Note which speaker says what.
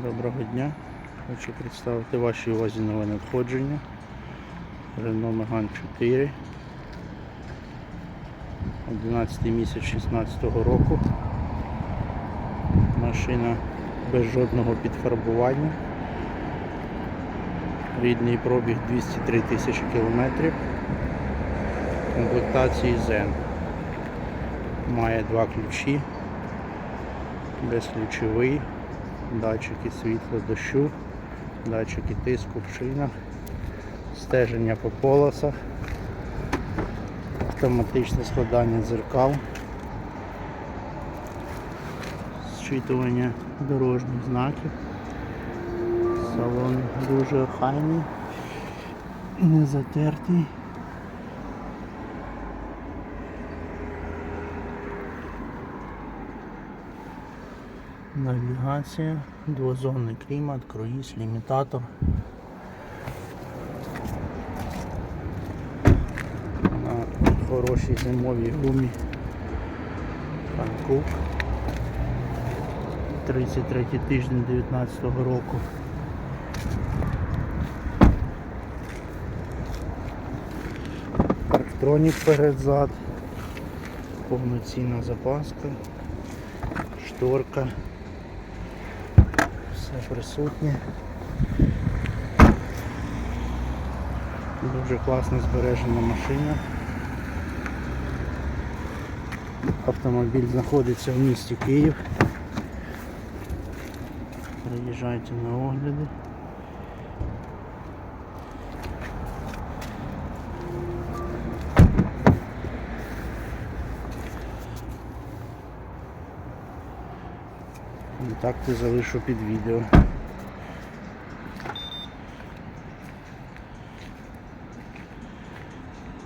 Speaker 1: Доброго дня. Хочу представити вашій увазі нове надходження. Renault Megane 4. 11 місяць 16 року. Машина без жодного підфарбування. Рідний пробіг 203 тисячі кілометрів. Комплектації Zen. Має два ключі. Безключовий датчики світла дощу, датчики тиску в шинах, стеження по полосах, автоматичне складання дзеркал, зчитування дорожніх знаків. Салон дуже охайний, не затертий. Навігація, двозонний клімат, круїз, лімітатор. На хорошій зимовій гумі. Фанкук. 33 тиждень 19 року. Парктронік перед-зад. Повноцінна запаска, шторка все присутнє. Дуже класно збережена машина. Автомобіль знаходиться в місті Київ. Приїжджайте на огляди. Контакти залишу під відео.